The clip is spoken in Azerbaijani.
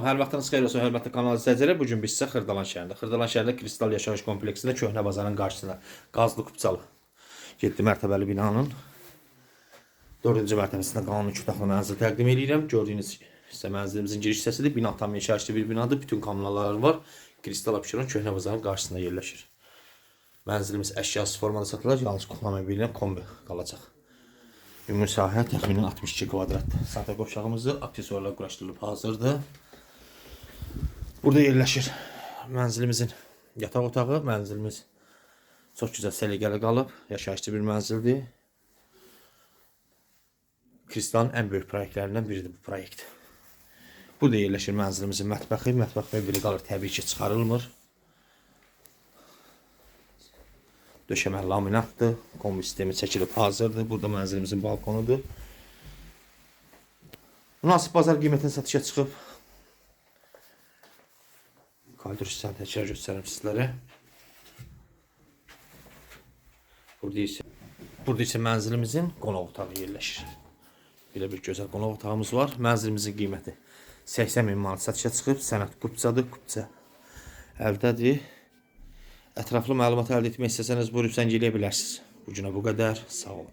Hər vaxtınız xeyir olsun, hörmətli kanal izləyicilər. Bu gün biz sizə Xırdalan şəhərində, Xırdalan şəhərində Kristal yaşayış kompleksində köhnə bazarın qarşısında qazlı kupçalı 7 mərtəbəli binanın 4-cü mərtəbəsində qalan 2 otaqlı mənzil təqdim edirəm. Gördüyünüz isə mənzilimizin giriş hissəsidir. Bina tam yaşayışlı bir binadır. Bütün kommunalları var. Kristal Abşeron köhnə bazarın qarşısında yerləşir. Mənzilimiz əşyasız formada satılır. Yalnız kullanma bilinə kombi qalacaq. Ümumi sahə təxminən 62 kvadratdır. Sahə qovşağımızı aksesuarla quraşdırılıb hazırdır. Burada yerləşir mənzilimizin yataq otağı. Mənzilimiz çox gözəl səliqəli qalıb. Yaşayışlı bir mənzildir. Kristalın ən böyük proyektlərindən biridir bu proyekt. Burada yerləşir mənzilimizin mətbəxi. Mətbəx mebeli qalır, təbii ki, çıxarılmır. Döşəmə laminatdır. Kombi sistemi çəkilib hazırdır. Burada mənzilimizin balkonudur. Münasib bazar qiymətində satışa çıxıb. Kaldır hissəni təkrar göstərim sizlərə. Burada isə burada isə mənzilimizin qonaq otağı yerləşir. Belə bir gözəl qonaq otağımız var. Mənzilimizin qiyməti 80 min manat satışa çıxıb. Sənət qupçadır, qupça əldədir. Ətraflı məlumat əldə etmək istəsəniz buyurub zəng eləyə bilərsiniz. Bu günə bu qədər. Sağ olun.